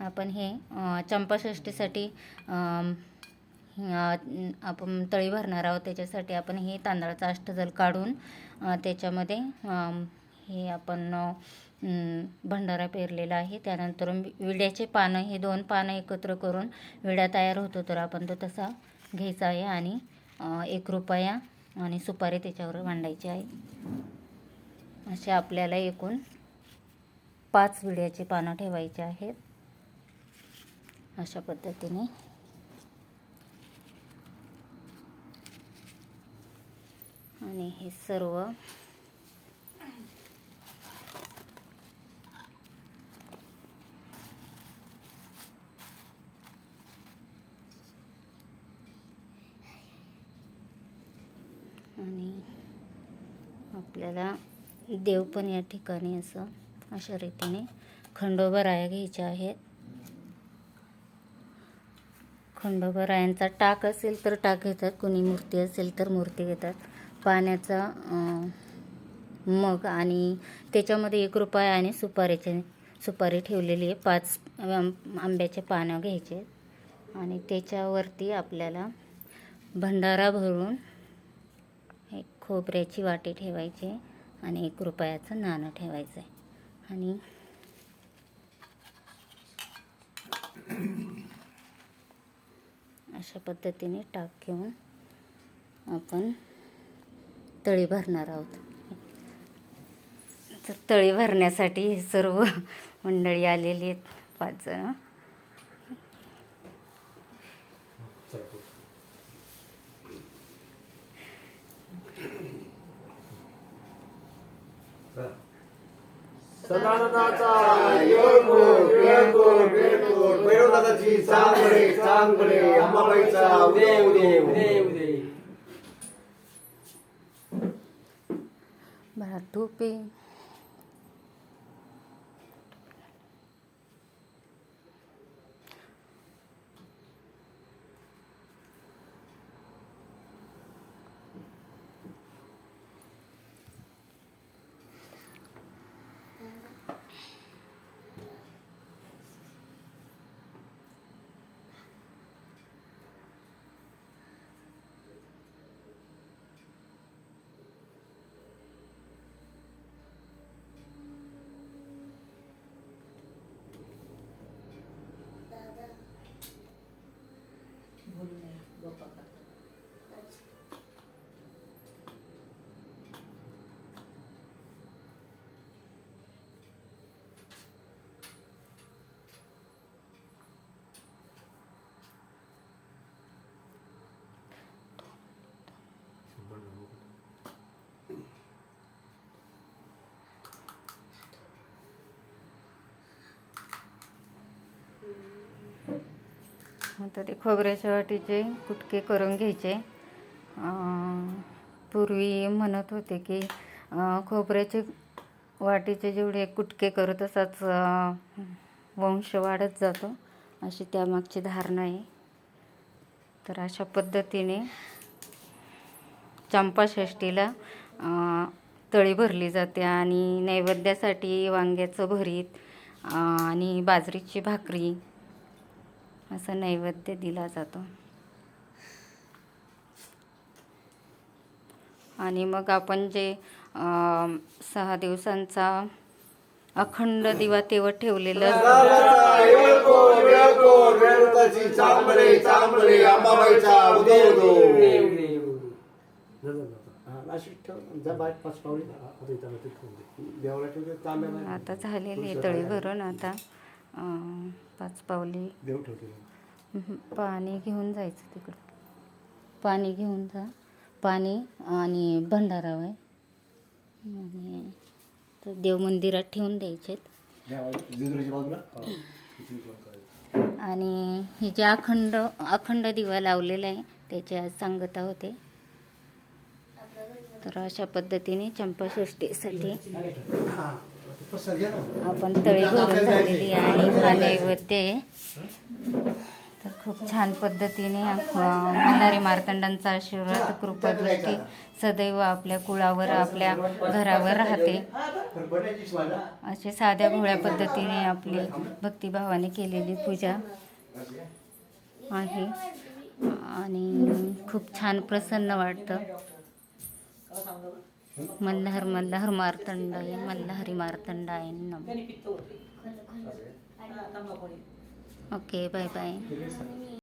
आपण हे चंपाषष्टीसाठी आपण तळी भरणार आहोत. त्याच्यासाठी आपण हे तांदळाचा अष्टजल काढून त्याच्यामध्ये हे आपण भंडारा पेरलेला आहे. त्यानंतर विड्याचे पानं हे दोन पानं एकत्र करून विडा तयार होतो तर आपण तो तसा घ्यायचा आहे आणि एक रुपया आणि सुपारी त्याच्यावर मांडायची आहे. असे आपल्याला एकूण पाच विड्याची पानं ठेवायची आहेत. अशा पद्धतीने. आणि हे सर्व. आणि आपल्याला देव पण या ठिकाणी असं अशा रीतीने खंडोबा राया घ्यायच्या आहेत. खंडोबा रायांचा टाक असेल तर टाक घेतात कुणी मूर्ती असेल तर मूर्ती घेतात. पाण्याचा मग आणि त्याच्यामध्ये एक रुपया आणि सुपारीचे सुपारी ठेवलेली आहे पाच आं- आंब्याचे पानं घ्यायचे. आणि त्याच्यावरती आपल्याला भंडारा भरून एक खोबऱ्याची वाटी ठेवायची आणि एक रुपयाचं नाणं ठेवायचं आहे आणि अशा पद्धतीने टाक घेऊन आपण तळी भरणार आहोत. तर तळी भरण्यासाठी हे सर्व मंडळी आलेली आहेत पाच जण. सदानंदाचा येळकोट हो येळकोट येळकोट भैरवदादाची चांगले चांगले उदे उदे Boleh, dua pakat. आता ते खोबऱ्याच्या वाटीचे कुटके करून घ्यायचे. पूर्वी म्हणत होते की खोबऱ्याचे वाटीचे जेवढे कुटके करू तसाच वंश वाढत जातो अशी त्यामागची धारणा आहे. तर अशा पद्धतीने चंपाषष्टीला तळी भरली जाते आणि नैवेद्यासाठी वांग्याचं भरीत आणि बाजरीची भाकरी असा नैवेद्य दिला जातो. आणि मग आपण जे सहा दिवसांचा अखंड दिवा तेव्हा ठेवलेलं आता झालेली आहे तळी भरून आता. पाच पावली. देव ठेवते. हम्म, पाणी घेऊन जायचं तिकडं. पाणी घेऊन जा. पाणी आणि भंडारा आहे आणि तर देव मंदिरात ठेवून द्यायचे. आणि हे जे अखंड अखंड दिवा लावलेला आहे त्याची आज सांगता होते तर अशा पद्धतीने चंपाषष्टीसाठी आपण तळी भरून झालेली आहे हा तर खूप छान पद्धतीने अ, मार्तंडांचा आशीर्वाद कृपादृष्टी सदैव आपल्या कुळावर आपल्या घरावर राहते. असे साध्या भोळ्या पद्धतीने आपली भक्तिभावाने केलेली पूजा आहे. आणि खूप छान प्रसन्न वाटतं. मल्हार मल्हार मार्तंडाय मल्हारी मार्तंडाय नम. Okay bye bye.